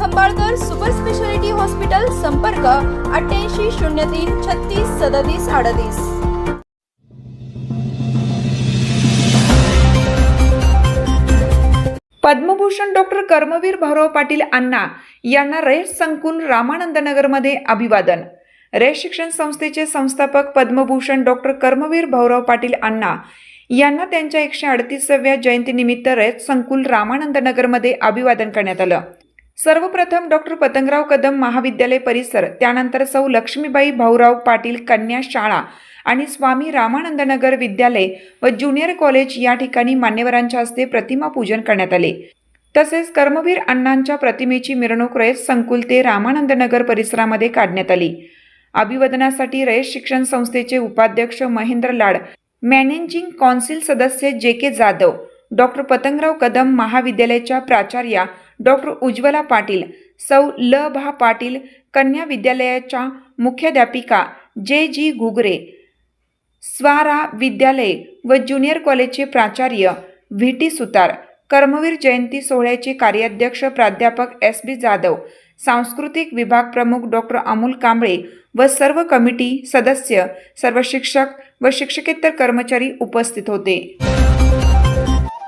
Khambalkar super speciality hospital संपर्क अठ्ठ्याऐंशी शून्य तीन छत्तीस सदतीस अडतीस. पद्मभूषण डॉक्टर कर्मवीर भाऊराव पाटील अण्णा यांना रयत संकुल रामानंद नगरमध्ये अभिवादन. रयत शिक्षण संस्थेचे संस्थापक पद्मभूषण डॉक्टर कर्मवीर भाऊराव पाटील अण्णा यांना त्यांच्या एकशे अडतीसाव्या जयंतीनिमित्त रयत संकुल रामानंद नगरमध्ये अभिवादन करण्यात आलं. सर्वप्रथम डॉक्टर पतंगराव कदम महाविद्यालय परिसर त्यानंतर सौ. लक्ष्मीबाई भाऊराव पाटील कन्या शाळा आणि स्वामी रामानंदनगर विद्यालय व ज्युनियर कॉलेज या ठिकाणी मान्यवरांच्या हस्ते प्रतिमा पूजन करण्यात आले. तसेच कर्मवीर अण्णांच्या प्रतिमेची मिरवणूक रयत संकुल ते रामानंदनगर परिसरामध्ये काढण्यात आली. अभिवादनासाठी रयत शिक्षण संस्थेचे उपाध्यक्ष महेंद्र लाड मॅनेजिंग कौन्सिल सदस्य J K Jadhav doctor Patangrao Kadam महाविद्यालयाच्या प्राचार्या डॉक्टर उज्ज्वला पाटील सौ ल. भा. पाटील कन्या विद्यालयाच्या मुख्याध्यापिका जे. जी. घुगरे स्वारा विद्यालय व ज्युनियर कॉलेजचे प्राचार्य व्ही. टी. सुतार कर्मवीर जयंती सोहळ्याचे कार्याध्यक्ष प्राध्यापक एस. बी. जाधव सांस्कृतिक विभाग प्रमुख डॉक्टर अमोल कांबळे व सर्व कमिटी सदस्य सर्व शिक्षक व शिक्षकेतर कर्मचारी उपस्थित होते.